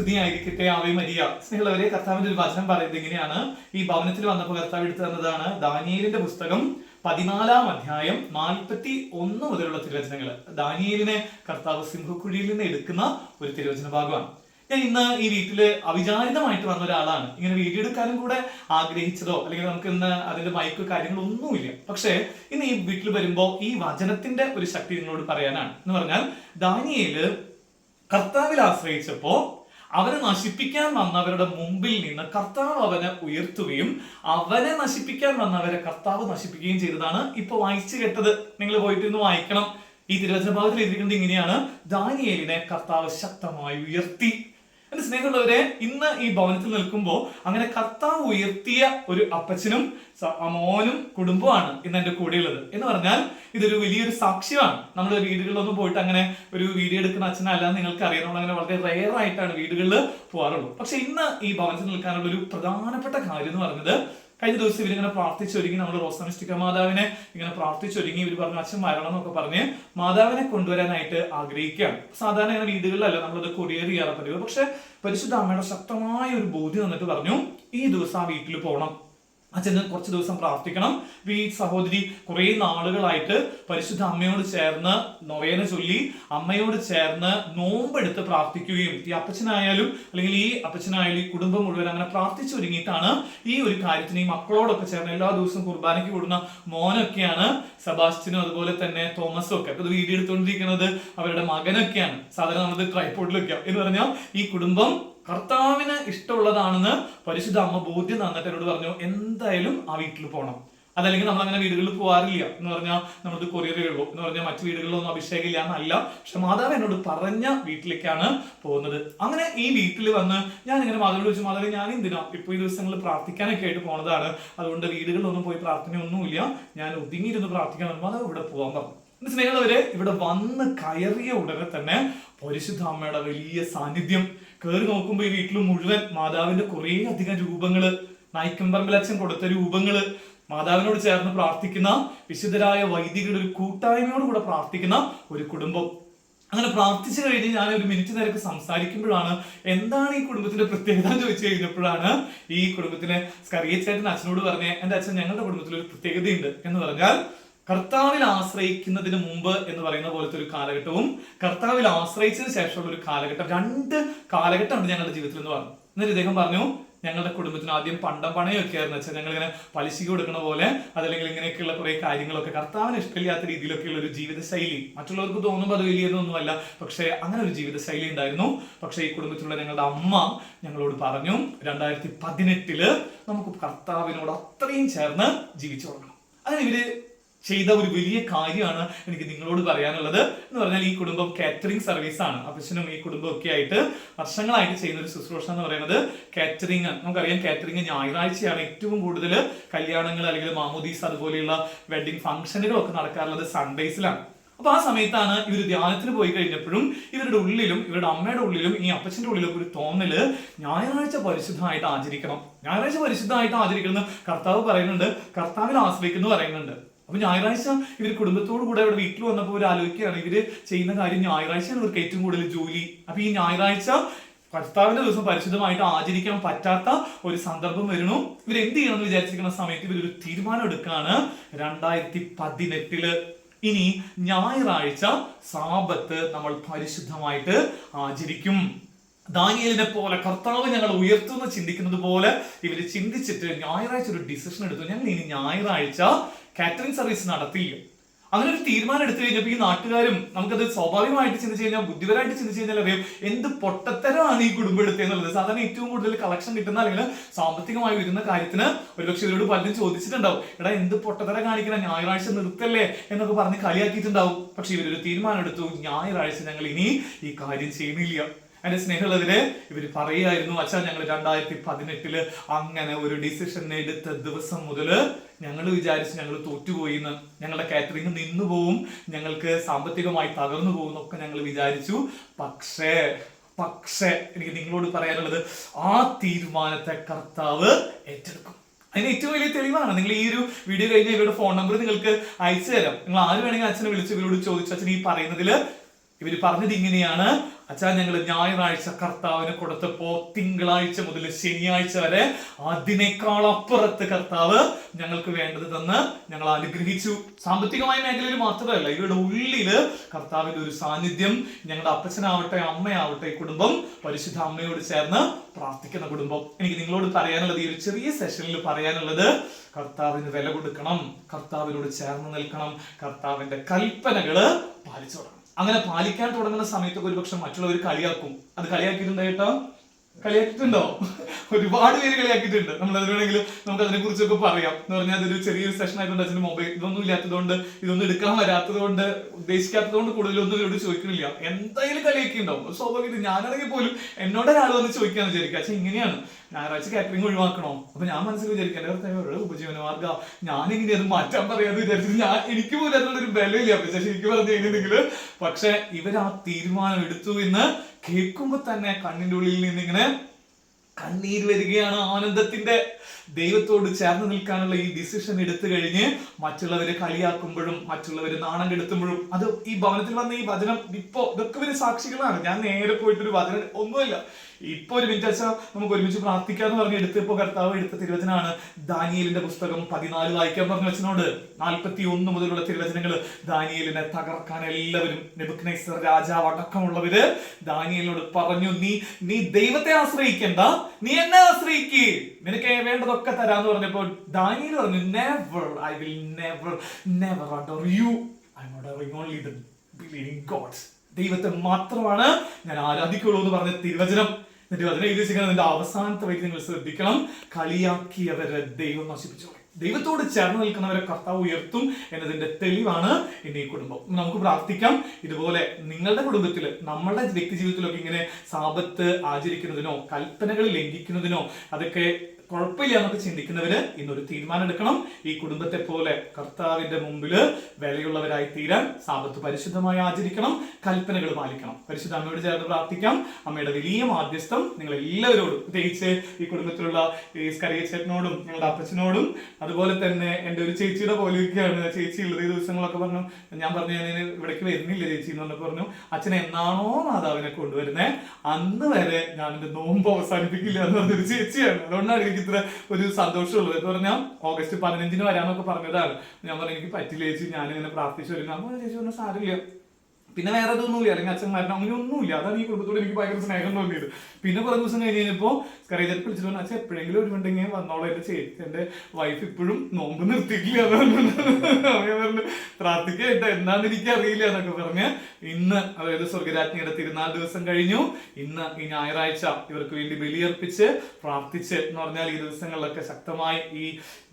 ഈശ്വരശിയാക്കി സ്തുതി ആയിരിക്കട്ടെ Ave Maria. സ്നേഹമുള്ളവരെ കർത്താവിന്റെ ഒരു വചനം പറയുന്നത് എങ്ങനെയാണ് ഈ ഭവനത്തിൽ വന്നപ്പോൾ കർത്താവ് എടുത്തു തന്നതാണ് ദാനിയേലിന്റെ പുസ്തകം പതിനാലാം അധ്യായം നാൽപ്പത്തി ഒന്ന് മുതലുള്ള തിരുവചനങ്ങൾ. ദാനിയേലിനെ കർത്താവ് സിംഹക്കുഴിയിൽ നിന്ന് എടുക്കുന്ന ഒരു തിരുവചന ഭാഗമാണ്. ഞാൻ ഇന്ന് ഈ വീട്ടിൽ അവിചാരിതമായിട്ട് വന്ന ഒരാളാണ്. ഇങ്ങനെ വീഡിയോ എടുക്കാനും കൂടെ ആഗ്രഹിച്ചതോ അല്ലെങ്കിൽ നമുക്ക് ഇന്ന് അതിന്റെ മൈക്ക് കാര്യങ്ങളൊന്നുമില്ല പക്ഷേ ഇന്ന് ഈ വീട്ടിൽ വരുമ്പോൾ ഈ വചനത്തിന്റെ ഒരു ശക്തി നിങ്ങളോട് പറയാനാണ്. എന്ന് പറഞ്ഞാൽ ദാനിയേൽ കർത്താവിൽ ആശ്രയിച്ചപ്പോ അവനെ നശിപ്പിക്കാൻ വന്നവരുടെ മുമ്പിൽ നിന്ന് കർത്താവ് അവനെ ഉയർത്തുകയും അവനെ നശിപ്പിക്കാൻ വന്നവരെ കർത്താവ് നശിപ്പിക്കുകയും ചെയ്തതാണ് ഇപ്പൊ വായിച്ചു കേട്ടത്. നിങ്ങൾ പോയിട്ട് ഇന്ന് വായിക്കണം. ഈ തിരുവചന ഭാഗത്തിൽ ഇങ്ങനെയാണ്. ദാനിയേലിനെ കർത്താവ് ശക്തമായി ഉയർത്തി. എന്റെ സ്നേഹമുള്ളവരെ ഇന്ന് ഈ ഭവനത്തിൽ നിൽക്കുമ്പോൾ അങ്ങനെ കർത്താവ് ഉയർത്തിയ ഒരു അപ്പച്ചനും മോനും കുടുംബമാണ് ഇന്ന് എന്റെ കൂടെയുള്ളത്. എന്ന് പറഞ്ഞാൽ ഇതൊരു വലിയൊരു സാക്ഷ്യമാണ്. നമ്മൾ വീടുകളിലൊന്നും പോയിട്ട് അങ്ങനെ ഒരു വീഡിയോ എടുക്കുന്ന അച്ഛനല്ല നിങ്ങൾക്ക് അറിയാം അങ്ങനെ വളരെ റെയർ ആയിട്ടാണ് വീടുകളിൽ പോകാറുള്ളൂ പക്ഷെ ഇന്ന് ഈ ഭവനത്തിൽ നിൽക്കാനുള്ള ഒരു പ്രധാനപ്പെട്ട കാര്യം എന്ന് പറയുന്നത് കഴിഞ്ഞ ദിവസം ഇവരിങ്ങനെ പ്രാർത്ഥിച്ചൊരുങ്ങി നമ്മൾ റോസമിസ്റ്റിക്ക മാതാവിനെ ഇങ്ങനെ പ്രാർത്ഥിച്ചൊരുങ്ങി ഇവർ പറഞ്ഞു അച്ഛൻ മരണം എന്നൊക്കെ പറഞ്ഞ് മാതാവിനെ കൊണ്ടുവരാനായിട്ട് ആഗ്രഹിക്കുകയാണ്. സാധാരണ ഇങ്ങനെ വീടുകളിലല്ല നമ്മളത് കൊറിയർ ചെയ്യാറ് പതിവ് പക്ഷെ പരിശുദ്ധ അമ്മയുടെ ശക്തമായ ഒരു ബോധ്യം വന്നിട്ട് പറഞ്ഞു ഈ ദിവസം ആ വീട്ടിൽ പോകണം അച്ഛന് കുറച്ച് ദിവസം പ്രാർത്ഥിക്കണം. ഈ സഹോദരി കുറെ നാളുകളായിട്ട് പരിശുദ്ധ അമ്മയോട് ചേർന്ന് നൊവേന ചൊല്ലി അമ്മയോട് ചേർന്ന് നോമ്പെടുത്ത് പ്രാർത്ഥിക്കുകയും ഈ അപ്പച്ചനായാലും അല്ലെങ്കിൽ ഈ അപ്പച്ചനായാലും ഈ കുടുംബം മുഴുവൻ അങ്ങനെ പ്രാർത്ഥിച്ചൊരുങ്ങിയിട്ടാണ് ഈ ഒരു കാര്യത്തിന് ഈ മക്കളോടൊക്കെ ചേർന്ന് എല്ലാ ദിവസവും കുർബാനയ്ക്ക് കൂടുന്ന മോനൊക്കെയാണ് സെബാസ്റ്റിനും അതുപോലെ തന്നെ തോമസും ഒക്കെ. അപ്പൊ വീഡിയോ എടുത്തുകൊണ്ടിരിക്കുന്നത് അവരുടെ മകനൊക്കെയാണ്. സാധാരണ നമ്മൾ ട്രൈപ്പോർഡിലൊക്കെ എന്ന് പറഞ്ഞാൽ ഈ കുടുംബം കർത്താവിന് ഇഷ്ടമുള്ളതാണെന്ന് പരിശുദ്ധ അമ്മ ബോധ്യം തന്നിട്ട് എന്നോട് പറഞ്ഞു എന്തായാലും ആ വീട്ടിൽ പോകണം അതല്ലെങ്കിൽ നമ്മൾ അങ്ങനെ വീടുകളിൽ പോകാറില്ല എന്ന് പറഞ്ഞാൽ നമ്മളത് കൊറിയറേ ഉള്ളൂ എന്ന് പറഞ്ഞാൽ മറ്റു വീടുകളിലൊന്നും അഭിഷേകമില്ല എന്നല്ല. പക്ഷെ മാതാവ് എന്നോട് പറഞ്ഞ വീട്ടിലേക്കാണ് പോകുന്നത്. അങ്ങനെ ഈ വീട്ടിൽ വന്ന് ഞാൻ ഇങ്ങനെ മാതാവിനോട് ചോദിച്ചു മാതാവ് ഞാൻ എന്തിനാ ഇപ്പൊ ഈ ദിവസങ്ങളിൽ പ്രാർത്ഥിക്കാനൊക്കെ ആയിട്ട് പോണതാണ്? അതുകൊണ്ട് വീടുകളിലൊന്നും പോയി പ്രാർത്ഥനയൊന്നുമില്ല. ഞാൻ ഒതുങ്ങിയിരുന്ന് പ്രാർത്ഥിക്കാൻ മാതാവ് ഇവിടെ പോകാൻ പറഞ്ഞു. സ്നേഹിതവരെ ഇവിടെ വന്ന് കയറിയ ഉടനെ തന്നെ പരിശുദ്ധ അമ്മയുടെ വലിയ സാന്നിധ്യം. കയറി നോക്കുമ്പോൾ ഈ വീട്ടിൽ മുഴുവൻ മാതാവിന്റെ കുറേ അധികം രൂപങ്ങൾ നായിക്കമ്പറമ്പിലച്ഛൻ കൊടുത്ത രൂപങ്ങൾ മാതാവിനോട് ചേർന്ന് പ്രാർത്ഥിക്കുന്ന വിശുദ്ധരായ വൈദികരുടെ ഒരു കൂട്ടായ്മയോട് കൂടെ പ്രാർത്ഥിക്കുന്ന ഒരു കുടുംബം. അങ്ങനെ പ്രാർത്ഥിച്ചു കഴിഞ്ഞ് ഞാൻ ഒരു മിനിറ്റ് നേരൊക്കെ സംസാരിക്കുമ്പോഴാണ് എന്താണ് ഈ കുടുംബത്തിന്റെ പ്രത്യേകത എന്ന് ചോദിച്ചു കഴിഞ്ഞപ്പോഴാണ് ഈ കുടുംബത്തിലെ സ്കറിയച്ചേട്ടൻ അച്ഛനോട് പറഞ്ഞ എന്റെ അച്ഛൻ ഞങ്ങളുടെ കുടുംബത്തിൽ ഒരു പ്രത്യേകതയുണ്ട് എന്ന് പറഞ്ഞാൽ കർത്താവിൽ ആശ്രയിക്കുന്നതിന് മുമ്പ് എന്ന് പറയുന്ന പോലത്തെ ഒരു കാലഘട്ടവും കർത്താവിൽ ആശ്രയിച്ചതിന് ശേഷമുള്ള ഒരു കാലഘട്ടം. രണ്ട് കാലഘട്ടമുണ്ട് ഞങ്ങളുടെ ജീവിതത്തിൽ എന്ന് പറഞ്ഞു. എന്നിട്ട് ഇദ്ദേഹം പറഞ്ഞു ഞങ്ങളുടെ കുടുംബത്തിന് ആദ്യം പണ്ടം പണയൊക്കെ ആയിരുന്നു. വെച്ചാൽ ഞങ്ങൾ ഇങ്ങനെ പലിശ കൊടുക്കണ പോലെ അതല്ലെങ്കിൽ ഇങ്ങനെയൊക്കെയുള്ള കുറെ കാര്യങ്ങളൊക്കെ കർത്താവിന് ഇഷ്ടമില്ലാത്ത രീതിയിലൊക്കെയുള്ള ഒരു ജീവിതശൈലി. മറ്റുള്ളവർക്ക് തോന്നുമ്പോൾ അത് വലിയതൊന്നുമല്ല. പക്ഷേ അങ്ങനെ ഒരു ജീവിതശൈലി ഉണ്ടായിരുന്നു. പക്ഷേ ഈ കുടുംബത്തിലുള്ള ഞങ്ങളുടെ അമ്മ ഞങ്ങളോട് പറഞ്ഞു രണ്ടായിരത്തി പതിനെട്ടിൽ നമുക്ക് കർത്താവിനോട് അത്രയും ചേർന്ന് ജീവിച്ചു തുടങ്ങണം അതിന് ഇവർ ചെയ്ത ഒരു വലിയ കാര്യമാണ് എനിക്ക് നിങ്ങളോട് പറയാനുള്ളത്. എന്ന് പറഞ്ഞാൽ ഈ കുടുംബം കാറ്ററിംഗ് സർവീസ് ആണ്. അപ്പച്ചനും ഈ കുടുംബം ഒക്കെ ആയിട്ട് വർഷങ്ങളായിട്ട് ചെയ്യുന്ന ഒരു ശുശ്രൂഷ എന്ന് പറയുന്നത് കാറ്ററിംഗ് നമുക്കറിയാം കാറ്ററിംഗ് ഞായറാഴ്ചയാണ് ഏറ്റവും കൂടുതൽ കല്യാണങ്ങൾ അല്ലെങ്കിൽ മാമോദീസ് അതുപോലെയുള്ള വെഡിങ് ഫംഗ്ഷനുകളൊക്കെ നടക്കാറുള്ളത് സൺഡേസിലാണ് അപ്പൊ ആ സമയത്താണ് ഇവർ ധ്യാനത്തിന് പോയി കഴിഞ്ഞപ്പോഴും ഇവരുടെ ഉള്ളിലും ഇവരുടെ അമ്മയുടെ ഉള്ളിലും ഈ അപ്പച്ചന്റെ ഉള്ളിലും ഒരു തോന്നൽ ഞായറാഴ്ച പരിശുദ്ധമായിട്ട് ആചരിക്കണം. ഞായറാഴ്ച പരിശുദ്ധമായിട്ട് ആചരിക്കണം കർത്താവ് പറയുന്നുണ്ട്. കർത്താവിനെ ആശ്രയിക്കുന്നു പറയുന്നുണ്ട്. അപ്പൊ ഞായറാഴ്ച ഇവർ കുടുംബത്തോടു കൂടെ ഇവിടെ വീട്ടിൽ വന്നപ്പോൾ ഇവർ ആലോചിക്കുകയാണ് ഇവർ ചെയ്യുന്ന കാര്യം ഞായറാഴ്ചയാണ് ഇവർക്ക് ഏറ്റവും കൂടുതൽ ജോലി. അപ്പൊ ഈ ഞായറാഴ്ച കർത്താവിന്റെ ദിവസം പരിശുദ്ധമായിട്ട് ആചരിക്കാൻ പറ്റാത്ത ഒരു സന്ദർഭം വരുന്നു. ഇവർ എന്ത് ചെയ്യണമെന്ന് വിചാരിച്ചിരിക്കുന്ന സമയത്ത് ഇവർ ഒരു തീരുമാനം എടുക്കുകയാണ് രണ്ടായിരത്തി പതിനെട്ടിൽ. ഇനി ഞായറാഴ്ച സാപത്ത് നമ്മൾ പരിശുദ്ധമായിട്ട് ആചരിക്കും. ദാനിയലിനെ പോലെ കർത്താവ് ഞങ്ങൾ ഉയർത്തുന്ന ചിന്തിക്കുന്നത് പോലെ ഇവർ ചിന്തിച്ചിട്ട് ഞായറാഴ്ച ഒരു ഡിസിഷൻ എടുത്തു. ഞങ്ങൾ ഇനി ഞായറാഴ്ച കാറ്ററിംഗ് സർവീസ് നടത്തില്ല അങ്ങനെ ഒരു തീരുമാനം എടുത്തു കഴിഞ്ഞപ്പോൾ ഈ നാട്ടുകാരും നമുക്കത് സ്വാഭാവികമായിട്ട് ചിന്തിച്ചു കഴിഞ്ഞാൽ ബുദ്ധിപരമായിട്ട് ചിന്തിച്ചു കഴിഞ്ഞാൽ അറിയാം എന്ത് പൊട്ടത്തരമാണ് ഈ കുടുംബം എടുത്തതെന്നുള്ളത് സാധാരണ ഏറ്റവും കൂടുതൽ കളക്ഷൻ കിട്ടുന്ന അല്ലെങ്കിൽ സാമ്പത്തികമായി വരുന്ന കാര്യത്തിന് ഒരുപക്ഷെ ഇവരോട് പലരും ചോദിച്ചിട്ടുണ്ടാവും. എടാ എന്ത് പൊട്ടത്തരം കാണിക്കണം? ഞായറാഴ്ച നിർത്തല്ലേ? എന്നൊക്കെ പറഞ്ഞ് കളിയാക്കിയിട്ടുണ്ടാവും. പക്ഷെ ഇവരൊരു തീരുമാനം എടുത്തു. ഞായറാഴ്ച ഞങ്ങൾ ഇനി ഈ കാര്യം ചെയ്യുന്നില്ല. എന്റെ സ്നേഹമുള്ളതിന് ഇവർ പറയുമായിരുന്നു അച്ഛാ ഞങ്ങൾ രണ്ടായിരത്തി പതിനെട്ടിൽ അങ്ങനെ ഒരു ഡിസിഷൻ എടുത്ത ദിവസം മുതൽ ഞങ്ങൾ വിചാരിച്ച് ഞങ്ങൾ തോറ്റുപോയി എന്ന്. ഞങ്ങളുടെ കാറ്ററിംഗ് നിന്നു പോവും. ഞങ്ങൾക്ക് സാമ്പത്തികമായി തകർന്നു പോകും എന്നൊക്കെ ഞങ്ങൾ വിചാരിച്ചു. പക്ഷേ പക്ഷേ എനിക്ക് നിങ്ങളോട് പറയാനുള്ളത് ആ തീരുമാനത്തെ കർത്താവ് ഏറ്റെടുക്കും. അതിന് ഏറ്റവും വലിയ തെളിവാണ്. നിങ്ങൾ ഈ ഒരു വീഡിയോ കഴിഞ്ഞ ഇവരുടെ ഫോൺ നമ്പർ നിങ്ങൾക്ക് അയച്ചു തരാം നിങ്ങൾ ആര് വേണമെങ്കിൽ അച്ഛനെ വിളിച്ച് ഇവരോട് ചോദിച്ചു അച്ഛൻ ഈ പറയുന്നതിൽ ഇവർ പറഞ്ഞത് ഇങ്ങനെയാണ്. അച്ഛാ ഞങ്ങൾ ഞായറാഴ്ച കർത്താവിന് കൊടുത്തപ്പോ തിങ്കളാഴ്ച മുതൽ ശനിയാഴ്ച വരെ അതിനേക്കാൾ അപ്പുറത്ത് കർത്താവ് ഞങ്ങൾക്ക് വേണ്ടത് തന്ന് ഞങ്ങൾ അനുഗ്രഹിച്ചു. സാമ്പത്തികമായ മേഖലയിൽ മാത്രമല്ല ഇവരുടെ ഉള്ളിൽ കർത്താവിന്റെ ഒരു സാന്നിധ്യം ഞങ്ങളുടെ അപ്പച്ചനാവട്ടെ അമ്മയാവട്ടെ കുടുംബം പരിശുദ്ധ അമ്മയോട് ചേർന്ന് പ്രാർത്ഥിക്കുന്ന കുടുംബം. എനിക്ക് നിങ്ങളോട് പറയാനുള്ളത് ഈ ഒരു ചെറിയ സെഷനിൽ പറയാനുള്ളത് കർത്താവിന് വില കൊടുക്കണം കർത്താവിനോട് ചേർന്ന് നിൽക്കണം കർത്താവിന്റെ കൽപ്പനകൾ പാലിച്ചു തുടങ്ങണം അങ്ങനെ പാലിക്കാൻ തുടങ്ങുന്ന സമയത്തൊക്കെ ഒരുപക്ഷെ മറ്റുള്ളവർ കളിയാക്കും. അത് കളിയാക്കിയിട്ടുണ്ടോ കേട്ടോ കളിയാക്കിയിട്ടുണ്ടോ? ഒരുപാട് പേര് കളിയാക്കിയിട്ടുണ്ട്. നമ്മൾ അത് വേണമെങ്കിൽ നമുക്ക് അതിനെ കുറിച്ചൊക്കെ പറയാം. എന്ന് പറഞ്ഞാൽ അതൊരു ചെറിയൊരു സെഷൻ ആയതുകൊണ്ട് അച്ഛന്റെ മൊബൈൽ ഇതൊന്നും ഇല്ലാത്തതുകൊണ്ട് ഇതൊന്നും എടുക്കാൻ വരാത്തതുകൊണ്ട് ഉദ്ദേശിക്കാത്തതുകൊണ്ട് ഉദ്ദേശിക്കാത്തത് കൊണ്ട് കൂടുതലൊന്നും ഇവരോട് ചോദിക്കുന്നില്ല എന്തായാലും കളിയാക്കിയിട്ടുണ്ടാവും. സ്വാഭാവികം ഞാനാണെങ്കിൽ പോലും എന്നോട് ഒരാൾ വന്ന് ചോദിക്കാൻ വിചാരിക്കുക പക്ഷെ ഇങ്ങനെയാണ്. ഞായറാഴ്ച കാറ്ററിംഗ് ഒഴിവാക്കണോ? അപ്പൊ ഞാൻ മനസ്സിൽ വിചാരിക്കാം എന്റെ ഭർത്താവ് അവരുടെ ഉപജീവന മാർഗ ഞാനിങ്ങനെ അത് മാറ്റാൻ പറയാതെ വിചാരിച്ചിട്ട് ഞാൻ എനിക്ക് പോലും അതിനുള്ള ഒരു ബലമില്ല. പക്ഷെ എനിക്ക് പറഞ്ഞു കഴിഞ്ഞിട്ടുണ്ടെങ്കിൽ പക്ഷെ ഇവർ ആ തീരുമാനം എടുത്തു എന്ന് കേൾക്കുമ്പോ തന്നെ കണ്ണിന്റെ ഉള്ളിൽ നിന്ന് നിന്നിങ്ങനെ കണ്ണീർ വരികയാണ് ആനന്ദത്തിന്റെ. ദൈവത്തോട് ചേർന്ന് നിൽക്കാനുള്ള ഈ ഡിസിഷൻ എടുത്തു കഴിഞ്ഞ് മറ്റുള്ളവരെ കളിയാക്കുമ്പോഴും മറ്റുള്ളവരെ നാണം കെടുത്തുമ്പോഴും അത് ഈ ഭവനത്തിൽ വന്ന ഈ വചനം ഇപ്പോ ഇതൊക്കെ ഇവർ സാക്ഷികളാണ്. ഞാൻ നേരെ പോയിട്ടൊരു വചനം ഒന്നുമില്ല. ഇപ്പൊ ഒരു മിനിറ്റ് വെച്ചാൽ നമുക്ക് ഒരുമിച്ച് പ്രാർത്ഥിക്കാന്ന് പറഞ്ഞ് എടുത്തപ്പോ കർത്താവ് എടുത്ത തിരുവചനാണ്. ദാനിയലിന്റെ പുസ്തകം പതിനാല് വായിക്കാൻ പറഞ്ഞ അച്ഛനോട് നാൽപ്പത്തി ഒന്ന് മുതലുള്ള തിരുവചനങ്ങൾ ദാനിയലിനെ തകർക്കാൻ എല്ലാവരും നെബുക്കനേസർ രാജാവ് അടക്കമുള്ളവര് ദാനിയലിനോട് പറഞ്ഞു നീ നീ ദൈവത്തെ ആശ്രയിക്കണ്ട. നീ എന്നെ ആശ്രയിക്ക്. നിനക്ക് വേണ്ടതൊക്കെ തരാന്ന് പറഞ്ഞപ്പോ ദാനിയൽ പറഞ്ഞു never I will never never adore you I only ദൈവത്തെ മാത്രമാണ് ഞാൻ ആരാധിക്കുള്ളൂ എന്ന് പറഞ്ഞ തിരുവചനം. എന്നിട്ട് അതിനെ എഴുതി വെച്ചിരിക്കുന്നത് അതിന്റെ അവസാനത്തെ വൈകി നിങ്ങൾ ശ്രദ്ധിക്കണം. കളിയാക്കിയവരെ ദൈവം നശിപ്പിച്ചു ദൈവത്തോട് ചേർന്ന് നിൽക്കുന്നവരെ കർത്താവ് ഉയർത്തും എന്നതിന്റെ തെളിവാണ് ഇന്ന് ഈ കുടുംബം. നമുക്ക് പ്രാർത്ഥിക്കാം. ഇതുപോലെ നിങ്ങളുടെ കുടുംബത്തിൽ നമ്മളുടെ വ്യക്തി ജീവിതത്തിലൊക്കെ ഇങ്ങനെ സാപത്ത് ആചരിക്കുന്നതിനോ കൽപ്പനകൾ ലംഘിക്കുന്നതിനോ അതൊക്കെ കുഴപ്പമില്ല എന്നൊക്കെ ചിന്തിക്കുന്നവര് ഇന്നൊരു തീരുമാനം എടുക്കണം ഈ കുടുംബത്തെ പോലെ കർത്താവിന്റെ മുമ്പിൽ വിലയുള്ളവരായി തീരാൻ സാപത്ത് പരിശുദ്ധമായി ആചരിക്കണം കൽപ്പനകൾ പാലിക്കണം. പരിശുദ്ധ അമ്മയോട് ചേർന്ന് പ്രാർത്ഥിക്കാം. അമ്മയുടെ വലിയ മാധ്യസ്ഥം നിങ്ങൾ എല്ലാവരോടും പ്രത്യേകിച്ച് ഈ കുടുംബത്തിലുള്ള ഈ സ്കറിയ ചേട്ടനോടും ഞങ്ങളുടെ അപ്പച്ചനോടും അതുപോലെ തന്നെ എന്റെ ഒരു ചേച്ചിയുടെ പോലെ ഇരിക്കുകയാണ്. ചേച്ചി ഉള്ളത് ഈ ദിവസങ്ങളൊക്കെ പറഞ്ഞു ഞാൻ പറഞ്ഞു ഞാൻ ഇവിടേക്ക് വരുന്നില്ല ചേച്ചി എന്ന് പറഞ്ഞു അച്ഛനെ എന്നാണോ മാതാവിനെ കൊണ്ടുവരുന്നത് അന്ന് വരെ ഞാൻ നോമ്പ് അവസാനിപ്പിക്കില്ല എന്ന് പറഞ്ഞൊരു ചേച്ചിയാണ്. അതുകൊണ്ടാണ് എനിക്ക് ഇത്ര ഒരു സന്തോഷമുള്ളത്. എന്ന് പറഞ്ഞാൽ ഓഗസ്റ്റ് പതിനഞ്ചിന് വരാന്നൊക്കെ പറഞ്ഞതാണ്. ഞാൻ പറഞ്ഞു എനിക്ക് പറ്റില്ല ചേച്ചി ഞാനിങ്ങനെ പ്രാർത്ഥിച്ചു വരുന്നു ചേച്ചി പറഞ്ഞാൽ സാരില്ല പിന്നെ വേറെ ഇതൊന്നുമില്ല. അല്ലെങ്കിൽ അച്ഛന്മാരുടെ അങ്ങനെ ഒന്നുമില്ല. അതാണ് ഈ കുടുംബത്തോട് എനിക്ക് ഭയങ്കര സ്നേഹം തോന്നിയത്. പിന്നെ കുറെ ദിവസം കഴിഞ്ഞ് കഴിഞ്ഞപ്പോൾ സ്കറേജറ്റ് വിളിച്ചിട്ട് അച്ഛൻ എപ്പോഴെങ്കിലും ഒരു ഉണ്ടെങ്കിൽ വന്നോളൂ. എന്റെ ചേച്ചി എന്റെ വൈഫ് ഇപ്പോഴും നോമ്പ് നിർത്തിക്കില്ല അതുകൊണ്ട് പ്രാർത്ഥിക്കേണ്ട എന്താന്ന് എനിക്ക് അറിയില്ല എന്നൊക്കെ പറഞ്ഞ് ഇന്ന് അതായത് സ്വർഗരാജ്ഞിയുടെ തിരുനാൾ ദിവസം കഴിഞ്ഞു. ഇന്ന് ഈ ഞായറാഴ്ച ഇവർക്ക് വേണ്ടി ബലിയർപ്പിച്ച് പ്രാർത്ഥിച്ച് എന്ന് പറഞ്ഞാൽ ഈ ദിവസങ്ങളിലൊക്കെ ശക്തമായി ഈ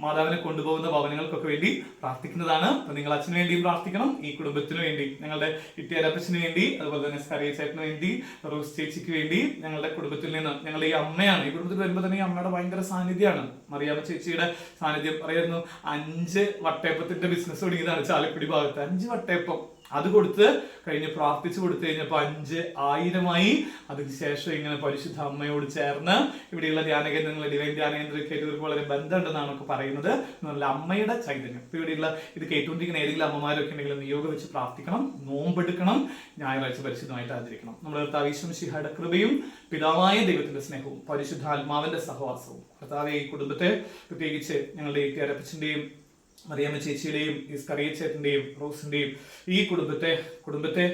മാതാവിനെ കൊണ്ടുപോകുന്ന ഭവനങ്ങൾക്കൊക്കെ വേണ്ടി പ്രാർത്ഥിക്കുന്നതാണ്. നിങ്ങൾ അച്ഛന് വേണ്ടിയും പ്രാർത്ഥിക്കണം. ഈ കുടുംബത്തിന് വേണ്ടി. ഞങ്ങളുടെ ഇട്ടിയരപ്പച്ചന് വേണ്ടി അതുപോലെ തന്നെ സ്കറിയ ചേട്ടന് വേണ്ടി റോസ് ചേച്ചിക്ക് വേണ്ടി ഞങ്ങളുടെ കുടുംബത്തിൽ നിന്ന് ഞങ്ങളുടെ ഈ അമ്മയാണ് ഈ കുടുംബത്തിൽ വരുമ്പോൾ തന്നെ ഈ അമ്മയുടെ ഭയങ്കര സാന്നിധ്യമാണ്. മറിയാമ്മ ചേച്ചിയുടെ സാന്നിധ്യം പറയുന്നു അഞ്ച് വട്ടയപ്പത്തിന്റെ ബിസിനസ് തുടങ്ങിയതാണ് ചാലക്കുടി ഭാഗത്ത്. അഞ്ച് വട്ടയപ്പം. അത് കൊടുത്ത് കഴിഞ്ഞ് പ്രാർത്ഥിച്ചു കൊടുത്തു കഴിഞ്ഞപ്പോൾ അഞ്ച് ആയിരമായി. അതിനുശേഷം ഇങ്ങനെ പരിശുദ്ധ അമ്മയോട് ചേർന്ന് ഇവിടെയുള്ള ധ്യാന കേന്ദ്രങ്ങൾ ഡിവൈൻ ധ്യാന കേന്ദ്രമൊക്കെ ഇവർക്ക് വളരെ ബന്ധമുണ്ടെന്നാണ് ഒക്കെ പറയുന്നത്. എന്നുള്ള അമ്മയുടെ ചൈതന്യം. ഇപ്പൊ ഇവിടെയുള്ള ഇത് കേട്ടുകൊണ്ടിരിക്കുന്ന ഏതെങ്കിലും അമ്മമാരൊക്കെ ഉണ്ടെങ്കിൽ നിയോഗം വെച്ച് പ്രാർത്ഥിക്കണം നോമ്പെടുക്കണം ഞായറാഴ്ച പരിശുദ്ധമായിട്ട് ആചരിക്കണം. നമ്മുടെ കർത്താവിശ്വം ശിഹയുടെ കൃപയും പിതാവായ ദൈവത്തിന്റെ സ്നേഹവും പരിശുദ്ധാത്മാവിന്റെ സഹവാസവും. കർത്താവ് ഈ കുടുംബത്തെ പ്രത്യേകിച്ച് ഞങ്ങളുടെ ഈ അരപ്പച്ചന്റെയും മറിയാമ്മ ചേച്ചിയുടെയും ഈ സ്കറിയ ചേട്ടന്റെയും റോസിന്റെയും ഈ കുടുംബത്തെ കുടുംബത്തെ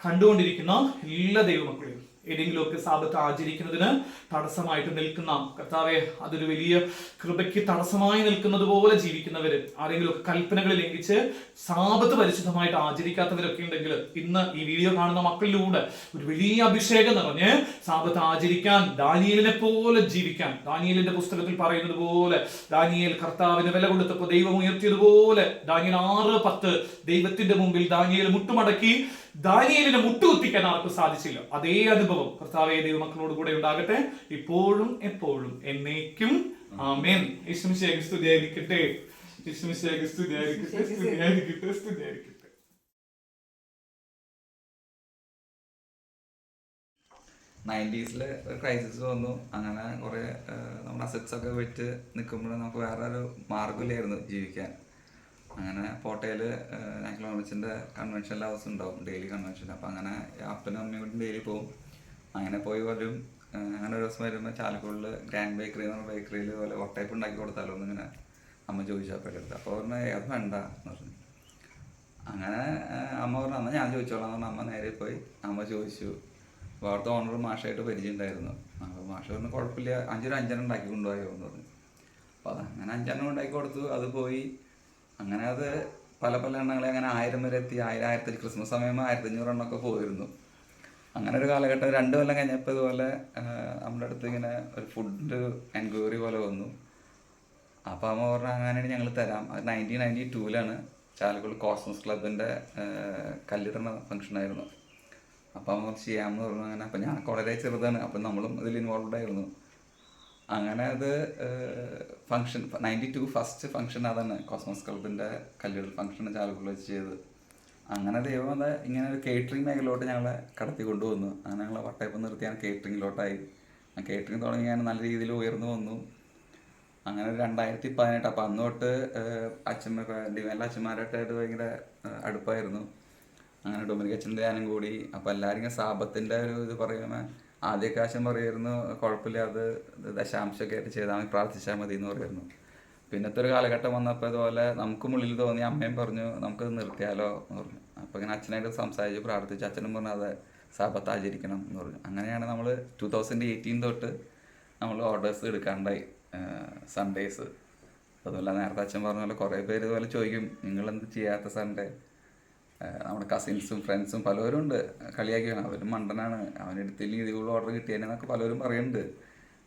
കണ്ടുകൊണ്ടിരിക്കുന്ന എല്ലാ ദൈവമക്കളെയും ഏതെങ്കിലുമൊക്കെ സാപത്ത് ആചരിക്കുന്നതിന് തടസ്സമായിട്ട് നിൽക്കുന്ന കർത്താവെ അതൊരു വലിയ കൃപയ്ക്ക് തടസ്സമായി നിൽക്കുന്നത് പോലെ ജീവിക്കുന്നവര് ആരെങ്കിലുമൊക്കെ കൽപ്പനകൾ ലംഘിച്ച് സാപത്ത് പരിശുദ്ധമായിട്ട് ആചരിക്കാത്തവരൊക്കെ ഉണ്ടെങ്കിൽ ഇന്ന് ഈ വീഡിയോ കാണുന്ന മക്കളിലൂടെ ഒരു വലിയ അഭിഷേകം നിറഞ്ഞ് സാപത്ത് ആചരിക്കാൻ ദാനിയലിനെ പോലെ ജീവിക്കാൻ ദാനിയലിന്റെ പുസ്തകത്തിൽ പറയുന്നത് പോലെ ദാനിയൽ കർത്താവിന് വില കൊടുത്തപ്പോൾ ദൈവം ഉയർത്തിയതുപോലെ ദാനിയൽ ആറ് പത്ത് ദൈവത്തിന്റെ മുമ്പിൽ ദാനിയൽ മുട്ടുമടക്കി ദാനിയേലിനെ മുട്ടുകുത്തിക്കാൻ ആർക്കും സാധിച്ചില്ല. അതേ അനുഭവം കർത്താവെ ദൈവമക്കളോട് കൂടെ ഉണ്ടാകട്ടെ. ഇപ്പോഴും എപ്പോഴും എന്നേക്കും. ആമേൻ. യേശുമിശിഹായ്ക്ക് സ്തുതിയായിരിക്കട്ടെ. യേശുമിശിഹായ്ക്ക് സ്തുതിയായിരിക്കട്ടെ സ്തുതിയായിരിക്കട്ടെ സ്തുതിയായിരിക്കട്ടെ. നയന്റീസിൽ ഒരു ക്രൈസിസ് വന്നു. അങ്ങനെ കുറേ നമ്മുടെ അസറ്റ്സ് ഒക്കെ വിറ്റ് നിൽക്കുമ്പോൾ നമുക്ക് വേറെ ഒരു മാർഗമില്ലായിരുന്നു ജീവിക്കാൻ. അങ്ങനെ പോട്ടയിൽ നാഷണൽ കോളേജിന്റെ കൺവെൻഷൻ എല്ലാ ഹൗസ് ഉണ്ടാവും ഡെയിലി കൺവെൻഷൻ അപ്പോൾ അങ്ങനെ അപ്പനും അമ്മയും കൂടി ഡെയിലി പോകും അങ്ങനെ പോയി വരും. അങ്ങനെ ഒരു ദിവസം വരുമ്പോൾ ചാലക്കുടിൽ ഗ്രാൻഡ് ബേക്കറി എന്ന് പറഞ്ഞ ബേക്കറിയിൽ പോലെ ഒട്ടയപ്പ് ഉണ്ടാക്കി കൊടുത്താലോ എന്നിങ്ങനെ അമ്മ ചോദിച്ചു അപ്പോൾ എടുത്ത്. അപ്പോൾ പറഞ്ഞ അത് വേണ്ട എന്ന് പറഞ്ഞു. അങ്ങനെ അമ്മ പറഞ്ഞു അമ്മ ഞാൻ ചോദിച്ചോളാം എന്ന് അമ്മ നേരെ പോയി. അമ്മ ചോദിച്ചു. വേറത്തെ ഓണർ മാഷായിട്ട് പരിചയം ഉണ്ടായിരുന്നു അപ്പോൾ മാഷ പറഞ്ഞു കുഴപ്പമില്ല അഞ്ചൊരു അഞ്ചെണ്ണം ഉണ്ടാക്കി കൊണ്ടുപോയോ എന്ന് പറഞ്ഞു. അപ്പോൾ അങ്ങനെ അഞ്ചെണ്ണം ഉണ്ടാക്കി കൊടുത്തു. അത് പോയി. അങ്ങനെ അത് പല പല എണ്ണങ്ങളെ അങ്ങനെ ആയിരം വരെ എത്തി. ആയിരം ആയിരത്തി ക്രിസ്മസ് ആയിരത്തി അഞ്ഞൂറ് എണ്ണമൊക്കെ പോയിരുന്നു. അങ്ങനെ ഒരു കാലഘട്ടം രണ്ട് കൊല്ലം കഴിഞ്ഞപ്പോൾ ഇതുപോലെ നമ്മുടെ അടുത്ത് ഇങ്ങനെ ഒരു ഫുഡ് എൻക്വയറി പോലെ വന്നു. അപ്പോൾ അമ്മ പറഞ്ഞു അങ്ങനെയാണ് ഞങ്ങൾ തരാം. അത് നയന്റീൻ നയന്റി ടൂവിലാണ് ചാലക്കുടി കോസ്മസ് ക്ലബിന്റെ കല്ലിടണ ഫംഗ്ഷൻ ആയിരുന്നു. അപ്പോൾ അമ്മ ചെയ്യാമെന്ന് പറഞ്ഞു. അങ്ങനെ അപ്പോൾ ഞാൻ വളരെ ചെറുതാണ്. അപ്പം നമ്മളും ഇതിൽ ഇൻവോൾവ് ആയിരുന്നു. അങ്ങനെ അത് function ninety two first function അതാണ്. കോസ്മോസ് ക്ലബിന്റെ കല്ലുകൾ ഫംഗ്ഷൻ ചാലുകൾ വെച്ച് ചെയ്ത് അങ്ങനെ ദൈവം അത് ഇങ്ങനെ ഒരു കേറ്ററിംഗ് മേഖലയിലോട്ട് ഞങ്ങളെ കടത്തി കൊണ്ടുവന്നു അങ്ങനെ ഞങ്ങളെ വട്ടയപ്പം നിർത്തിയാണ് കേറ്ററിങ്ങിലോട്ടായി കേറ്ററിംഗ് തുടങ്ങി ഞാൻ നല്ല രീതിയിൽ ഉയർന്നു വന്നു. അങ്ങനെ ഒരു രണ്ടായിരത്തി പതിനെട്ട് അപ്പം അന്ന് തൊട്ട് അച്ഛന്മാർ അച്ഛമ്മ എല്ലാ അച്ഛന്മാരായിട്ട് ഭയങ്കര അടുപ്പായിരുന്നു. അങ്ങനെ ഡൊമിനിക് അച്ഛന്റെ ധ്യാനം കൂടി. അപ്പം എല്ലാവരും സാപത്തിന്റെ ഒരു ഇത് പറയുമ്പോൾ ആദ്യമൊക്കെ കാശം പറയുമായിരുന്നു കുഴപ്പമില്ല അത് ദശാംശമൊക്കെ ആയിട്ട് ചെയ്താൽ മതി പ്രാർത്ഥിച്ചാൽ മതി എന്ന് പറയുമായിരുന്നു പിന്നത്തെ ഒരു കാലഘട്ടം വന്നപ്പോൾ ഇതുപോലെ നമുക്കും ഉള്ളിൽ തോന്നി അമ്മയും പറഞ്ഞു നമുക്കത് നിർത്തിയാലോ? എന്ന് പറഞ്ഞു. അപ്പോൾ ഇങ്ങനെ അച്ഛനായിട്ട് സംസാരിച്ച് പ്രാർത്ഥിച്ചു അച്ഛനും പറഞ്ഞു അത് സഭത്ത് ആചരിക്കണം എന്ന് പറഞ്ഞു. അങ്ങനെയാണ് നമ്മൾ ടു തൗസൻഡ് എയ്റ്റീൻ തൊട്ട് നമ്മൾ ഓർഡേഴ്സ് എടുക്കാണ്ടായി സൺഡേസ് അതുപോലെ നേരത്തെ അച്ഛൻ പറഞ്ഞ പോലെ കുറേ പേര് ഇതുപോലെ ചോദിക്കും നിങ്ങളെന്ത് ചെയ്യാത്ത സൺഡേ നമ്മുടെ കസിൻസും ഫ്രണ്ട്സും പലരും ഉണ്ട്. കളിയാക്കി അവരും മണ്ടനാണ്. അവനെടുത്തില്ലെങ്കിൽ ഇതുപോലെ ഓർഡർ കിട്ടിയെന്നൊക്കെ പലരും പറയുന്നുണ്ട്.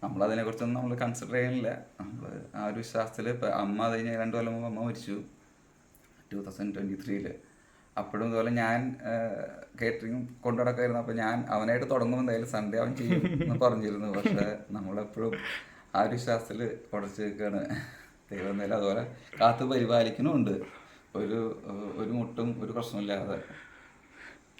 നമ്മളതിനെക്കുറിച്ചൊന്നും നമ്മൾ കൺസിഡർ ചെയ്യുന്നില്ല. നമ്മൾ ആ ഒരു വിശ്വാസത്തിൽ ഇപ്പം അമ്മ അത് കഴിഞ്ഞ് രണ്ട് കൊല്ലം മുമ്പ് അമ്മ മരിച്ചു. ടു തൗസൻഡ് ട്വന്റി ത്രീയിൽ അപ്പോഴും ഇതുപോലെ ഞാൻ കേറ്ററിങ് കൊണ്ടു നടക്കായിരുന്നു അപ്പോൾ ഞാൻ അവനായിട്ട് തുടങ്ങുമ്പോൾ എന്തായാലും സൺഡേ അവൻ ചെയ്യും എന്ന് പറഞ്ഞിരുന്നു. പക്ഷേ നമ്മളെപ്പോഴും ആ ഒരു വിശ്വാസത്തിൽ ഉടച്ചു നിൽക്കുകയാണ്. ദൈവം എന്തായാലും അതുപോലെ കാത്തു പരിപാലിക്കുന്നുമുണ്ട്. ഒരു ഒരു മുട്ടും ഒരു പ്രശ്നമില്ലാതെ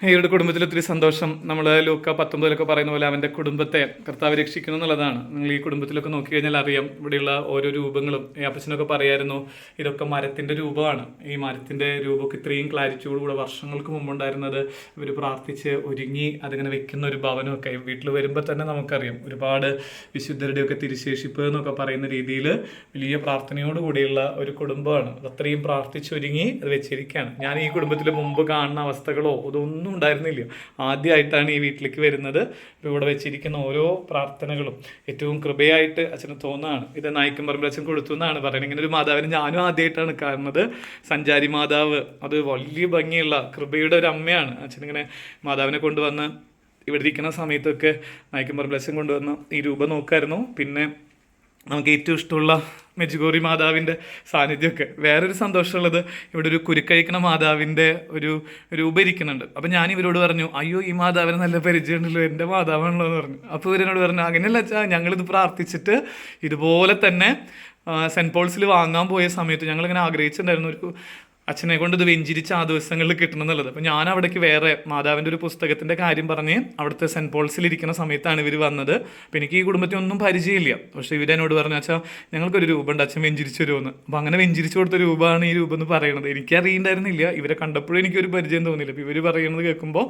ഇവരുടെ കുടുംബത്തിൽ ഒത്തിരി സന്തോഷം. നമ്മൾ ലൂക്ക പത്തൊമ്പതിലൊക്കെ പറയുന്ന പോലെ അവന്റെ കുടുംബത്തെ കർത്താവ് രക്ഷിക്കുന്നു എന്നുള്ളതാണ്. നിങ്ങൾ ഈ കുടുംബത്തിലൊക്കെ നോക്കി കഴിഞ്ഞാൽ അറിയാം. ഇവിടെയുള്ള ഓരോ രൂപങ്ങളും. ഈ അപ്പച്ചനൊക്കെ പറയായിരുന്നു ഇതൊക്കെ മരത്തിന്റെ രൂപമാണ്. ഈ മരത്തിന്റെ രൂപമൊക്കെ ഇത്രയും ക്ലാരിറ്റിയോടുകൂടെ വർഷങ്ങൾക്ക് മുമ്പുണ്ടായിരുന്നത് ഇവർ പ്രാർത്ഥിച്ച് ഒരുങ്ങി അതിങ്ങനെ വെക്കുന്ന ഒരു ഭവനമൊക്കെ വീട്ടിൽ വരുമ്പോൾ തന്നെ നമുക്കറിയാം. ഒരുപാട് വിശുദ്ധരുടെയൊക്കെ തിരിശേഷിപ്പ് എന്നൊക്കെ പറയുന്ന രീതിയിൽ വലിയ പ്രാർത്ഥനയോട് കൂടിയുള്ള ഒരു കുടുംബമാണ്. അത്രയും പ്രാർത്ഥിച്ചൊരുങ്ങി അത് വെച്ചിരിക്കുകയാണ്. ഞാൻ ഈ കുടുംബത്തിൽ മുമ്പ് കാണുന്ന അവസ്ഥകളോ അതൊന്നും ഉണ്ടായിരുന്നില്ല. ആദ്യമായിട്ടാണ് ഈ വീട്ടിലേക്ക് വരുന്നത്. ഇവിടെ വെച്ചിരിക്കുന്ന ഓരോ പ്രാർത്ഥനകളും ഏറ്റവും കൃപയായിട്ട് അച്ഛന് തോന്നുകയാണ് ഇത് നായിക്കും പറമ്പിൽ അച്ഛൻ കൊടുത്തു എന്നാണ് പറയുന്നത്. ഇങ്ങനെ ഒരു മാതാവിനെ ഞാനും ആദ്യമായിട്ടാണ് കാണുന്നത്. സഞ്ചാരി മാതാവ് അത് വലിയ ഭംഗിയുള്ള കൃപയുടെ ഒരു അമ്മയാണ്. അച്ഛനിങ്ങനെ മാതാവിനെ കൊണ്ടുവന്ന് ഇവിടെ ഇരിക്കുന്ന സമയത്തൊക്കെ നായിക്കും പറമ്പിൽ അച്ഛൻ കൊണ്ടുവന്ന് ഈ രൂപം നോക്കായിരുന്നു. പിന്നെ നമുക്ക് ഏറ്റവും ഇഷ്ടമുള്ള മെജുഗോറി മാതാവിന്റെ സാന്നിധ്യമൊക്കെ. വേറൊരു സന്തോഷമുള്ളത് ഇവിടെ ഒരു കുരുക്കഴിക്കണ മാതാവിന്റെ ഒരു രൂപരിക്കുന്നുണ്ട് അപ്പം ഞാൻ ഇവരോട് പറഞ്ഞു അയ്യോ ഈ മാതാവിന് നല്ല പരിചയമുണ്ടല്ലോ എന്റെ മാതാവാണല്ലോ എന്ന് പറഞ്ഞു അപ്പോൾ ഇവരോട് പറഞ്ഞു അങ്ങനെയല്ല വെച്ചാൽ ഞങ്ങളിത് പ്രാർത്ഥിച്ചിട്ട് ഇതുപോലെ തന്നെ സെന്റ് പോൾസിൽ വാങ്ങാൻ പോയ സമയത്ത് ഞങ്ങളിങ്ങനെ ആഗ്രഹിച്ചിട്ടുണ്ടായിരുന്നു ഒരു അച്ഛനെ കൊണ്ട് ഇത് വെഞ്ചിരിച്ച് ആ ദിവസങ്ങളിൽ കിട്ടണം എന്നുള്ളത്. അപ്പം ഞാൻ അവിടേക്ക് വേറെ മാതാവിന്റെ ഒരു പുസ്തകത്തിന്റെ കാര്യം പറഞ്ഞ് അവിടുത്തെ സെന്റ് പോൾസിൽ ഇരിക്കുന്ന സമയത്താണ് ഇവർ വന്നത്. അപ്പം എനിക്ക് ഈ കുടുംബത്തിൽ ഒന്നും പരിചയമില്ല. പക്ഷേ ഇവരെന്നോട് പറഞ്ഞു അച്ഛാ ഞങ്ങൾക്കൊരു രൂപ ഉണ്ട് അച്ഛൻ വെഞ്ചിരിച്ച് വരുമെന്ന് അപ്പം അങ്ങനെ വെഞ്ചിരിച്ച് കൊടുത്ത രൂപമാണ് ഈ രൂപം എന്ന് പറയുന്നത് എനിക്കറിയണ്ടായിരുന്നില്ല. ഇവരെ കണ്ടപ്പോഴും എനിക്കൊരു പരിചയം തോന്നിയില്ല. അപ്പോൾ ഇവർ പറയുന്നത് കേൾക്കുമ്പോൾ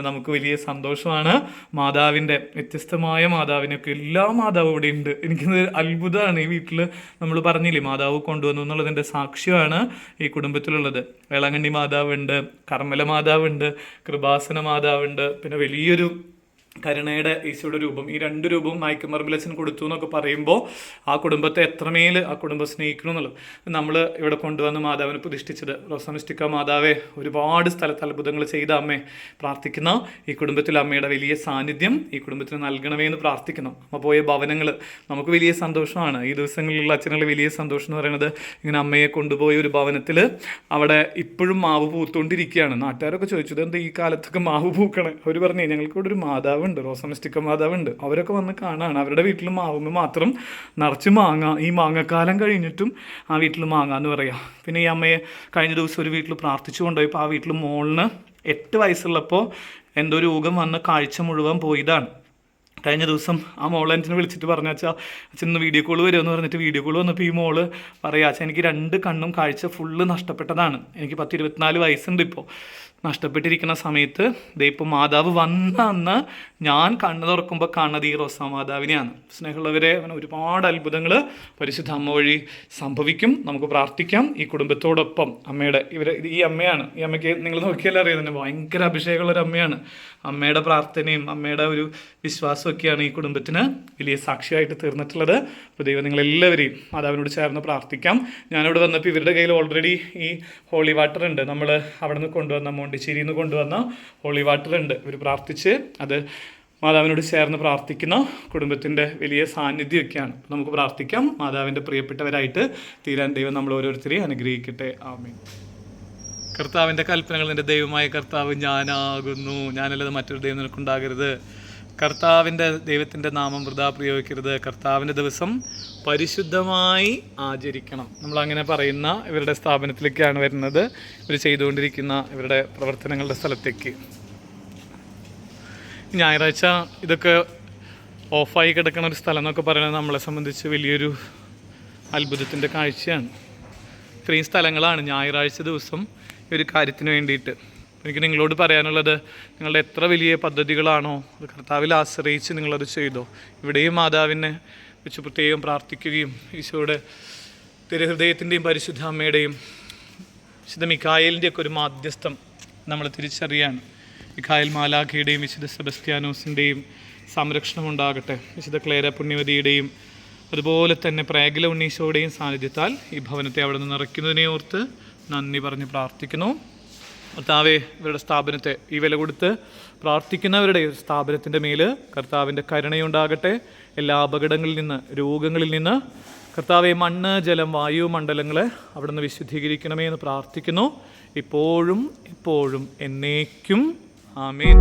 നമുക്ക് വലിയ സന്തോഷമാണ്. മാതാവിന്റെ വ്യത്യസ്തമായ മാതാവിനൊക്കെ എല്ലാ മാതാവും ഇവിടെ ഉണ്ട്. എനിക്കത് അത്ഭുതമാണ്. ഈ വീട്ടിൽ നമ്മൾ പറഞ്ഞില്ലേ മാതാവ് കൊണ്ടുവന്നു എന്നുള്ളതിന്റെ സാക്ഷ്യമാണ് ഈ കുടുംബത്തിലുള്ളത് വേളാങ്കണ്ണി മാതാവുണ്ട് കർമ്മല മാതാവുണ്ട് കൃപാസന മാതാവുണ്ട് പിന്നെ വലിയൊരു കരുണയുടെ ഈശോയുടെ രൂപം ഈ രണ്ട് രൂപവും നായിക്കും മർബിലച്ചൻ കൊടുത്തു എന്നൊക്കെ പറയുമ്പോൾ ആ കുടുംബത്തെ എത്രമേൽ ആ കുടുംബം സ്നേഹിക്കണം എന്നുള്ളത്. നമ്മൾ ഇവിടെ കൊണ്ടുവന്ന് മാതാവിനെ പ്രതിഷ്ഠിച്ചത്. റോസമിസ്റ്റിക്ക മാതാവെ ഒരുപാട് സ്ഥലത്ത് അത്ഭുതങ്ങൾ ചെയ്ത അമ്മയെ പ്രാർത്ഥിക്കുന്ന ഈ കുടുംബത്തിൽ അമ്മയുടെ വലിയ സാന്നിധ്യം ഈ കുടുംബത്തിന് നൽകണമേ എന്ന് പ്രാർത്ഥിക്കുന്നു. അമ്മ പോയ ഭവനങ്ങൾ നമുക്ക് വലിയ സന്തോഷമാണ്. ഈ ദിവസങ്ങളിലുള്ള അച്ഛനുള്ള വലിയ സന്തോഷം എന്ന് പറയുന്നത്? ഇങ്ങനെ അമ്മയെ കൊണ്ടുപോയ ഒരു ഭവനത്തിൽ അവിടെ ഇപ്പോഴും മാവ് പൂത്തുകൊണ്ടിരിക്കുകയാണ്. നാട്ടുകാരൊക്കെ ചോദിച്ചത് എന്താ ഈ കാലത്തൊക്കെ മാവ് പൂക്കണേ? അവർ പറഞ്ഞു ഞങ്ങൾക്ക് ഇവിടെ ഒരു മാതാവുണ്ട്. റോസമിസ്റ്റിക്ക മാതാവുണ്ട്. അവരൊക്കെ വന്ന് കാണാണ്. അവരുടെ വീട്ടിൽ മാവുമ്പോൾ മാത്രം നിറച്ച് മാങ്ങ. ഈ മാങ്ങക്കാലം കഴിഞ്ഞിട്ടും ആ വീട്ടിൽ മാങ്ങ എന്ന് പറയാം. പിന്നെ ഈ അമ്മയെ കഴിഞ്ഞ ദിവസം ഒരു വീട്ടിൽ പ്രാർത്ഥിച്ചു കൊണ്ടുപോയപ്പോൾ ആ വീട്ടിൽ മോളിന് എട്ട് വയസ്സുള്ളപ്പോൾ എന്തോ രോഗം വന്ന് കാഴ്ച മുഴുവൻ പോയതാണ്. കഴിഞ്ഞ ദിവസം ആ മോൾ അച്ഛനെ വിളിച്ചിട്ട് പറഞ്ഞ അച്ഛാ അച്ഛൻ ഇന്ന് വീഡിയോ കോൾ വരുമെന്ന് പറഞ്ഞിട്ട് വീഡിയോ കോൾ വന്നപ്പോൾ ഈ മോൾ പറയാ അച്ഛാ എനിക്ക് രണ്ട് കണ്ണും കാഴ്ച ഫുള്ള് നഷ്ടപ്പെട്ടതാണ്. എനിക്ക് പത്ത് ഇരുപത്തിനാല് വയസ്സുണ്ട് ഇപ്പോൾ നഷ്ടപ്പെട്ടിരിക്കുന്ന സമയത്ത് ദേ ഇപ്പോൾ മാതാവ് വന്ന അന്ന് ഞാൻ കണ്ണു തുറക്കുമ്പോൾ കാണുന്നത് ഈ റോസാ മാതാവിനെയാണ്. സ്നേഹമുള്ളവരെ അങ്ങനെ ഒരുപാട് അത്ഭുതങ്ങൾ പരിശുദ്ധ അമ്മ വഴി സംഭവിക്കും. നമുക്ക് പ്രാർത്ഥിക്കാം. ഈ കുടുംബത്തോടൊപ്പം അമ്മയുടെ ഇവരെ ഈ അമ്മയാണ്. ഈ അമ്മയ്ക്ക് നിങ്ങൾ നോക്കിയാലും അറിയാം തന്നെ ഭയങ്കര അഭിഷേകമുള്ളൊരു അമ്മയാണ്. അമ്മയുടെ പ്രാർത്ഥനയും അമ്മയുടെ ഒരു വിശ്വാസമൊക്കെയാണ് ഈ കുടുംബത്തിന് വലിയ സാക്ഷിയായിട്ട് തീർന്നിട്ടുള്ളത്. അപ്പോൾ ദൈവം നിങ്ങളെല്ലാവരെയും മാതാവിനോട് ചേർന്ന് പ്രാർത്ഥിക്കാം. ഞാനിവിടെ വന്നപ്പോൾ ഇവരുടെ കയ്യിൽ ഓൾറെഡി ഈ ഹോളി വാട്ടർ ഉണ്ട്. നമ്മൾ അവിടെ നിന്ന് കൊണ്ടുവന്ന മോണ്ടിച്ചേരിയിൽ നിന്ന് കൊണ്ടുവന്ന ഹോളി വാട്ടർ ഉണ്ട്. ഇവർ പ്രാർത്ഥിച്ച് അത് മാതാവിനോട് ചേർന്ന് പ്രാർത്ഥിക്കുന്ന കുടുംബത്തിന്റെ വലിയ സാന്നിധ്യമൊക്കെയാണ്. നമുക്ക് പ്രാർത്ഥിക്കാം. മാതാവിന്റെ പ്രിയപ്പെട്ടവരായിട്ട് തീരാൻ ദൈവം നമ്മൾ ഓരോരുത്തരെയും അനുഗ്രഹിക്കട്ടെ. ആമീൻ. കർത്താവിന്റെ കൽപ്പനകൾ എന്റെ ദൈവമായ കർത്താവ് ഞാനാകുന്നു. ഞാനല്ലാതെ മറ്റൊരു ദൈവം നിനക്കുണ്ടാകരുത്. കർത്താവിന്റെ ദൈവത്തിന്റെ നാമം വൃതാ പ്രയോഗിക്കരുത്. കർത്താവിന്റെ ദിവസം പരിശുദ്ധമായി ആചരിക്കണം. നമ്മൾ അങ്ങനെ പറയുന്ന ഇവരുടെ സ്ഥാപനത്തിലേക്കാണ് വരുന്നത്. ഇവർ ചെയ്തുകൊണ്ടിരിക്കുന്ന ഇവരുടെ പ്രവർത്തനങ്ങളുടെ സ്ഥലത്തേക്ക്. ഞായറാഴ്ച ഇതൊക്കെ ഓഫായി കിടക്കുന്ന ഒരു സ്ഥലം എന്നൊക്കെ പറയുന്നത് നമ്മളെ സംബന്ധിച്ച് വലിയൊരു അത്ഭുതത്തിന്റെ കാഴ്ചയാണ്. ഇത്രയും സ്ഥലങ്ങളാണ് ഞായറാഴ്ച ദിവസം ഈ ഒരു കാര്യത്തിന് വേണ്ടിയിട്ട്. എനിക്ക് നിങ്ങളോട് പറയാനുള്ളത് നിങ്ങളുടെ എത്ര വലിയ പദ്ധതികളാണോ അത് കർത്താവിൽ ആശ്രയിച്ച് നിങ്ങളത് ചെയ്തോ ഇവിടെയും മാതാവിനെ വെച്ച് പ്രത്യേകം പ്രാർത്ഥിക്കുകയും ഈശോയുടെ തിരുഹൃദയത്തിന്റെയും പരിശുദ്ധ അമ്മയുടെയും വിശുദ്ധ മിക്കായലിന്റെ ഒക്കെ ഒരു മാധ്യസ്ഥം നമ്മൾ തിരിച്ചറിയാണ് മിക്കായൽ മാലാഖയുടെയും വിശുദ്ധ സെബസ്ത്യാനോസിന്റെയും സംരക്ഷണം ഉണ്ടാകട്ടെ. വിശുദ്ധ ക്ലേര പുണ്യവതിയുടെയും അതുപോലെ തന്നെ പ്രേഗല ഉണ്ണീശോയുടെയും സാന്നിധ്യത്താൽ ഈ ഭവനത്തെ അവിടെ നിന്ന് നിറയ്ക്കുന്നതിനെ ഓർത്ത് നന്ദി പറഞ്ഞ് പ്രാർത്ഥിക്കുന്നു. കർത്താവെ ഇവരുടെ സ്ഥാപനത്തെ ഈ വില കൊടുത്ത് പ്രാർത്ഥിക്കുന്നവരുടെ സ്ഥാപനത്തിന്റെ മേൽ കർത്താവിന്റെ കരുണയുണ്ടാകട്ടെ. എല്ലാ അപകടങ്ങളിൽ നിന്ന് രോഗങ്ങളിൽ നിന്ന് കർത്താവെ മണ്ണ് ജലം വായു മണ്ഡലങ്ങളെ അവിടെ നിന്ന് വിശുദ്ധീകരിക്കണമേ എന്ന് പ്രാർത്ഥിക്കുന്നു. ഇപ്പോഴും ഇപ്പോഴും എന്നേക്കും. ആമേൻ.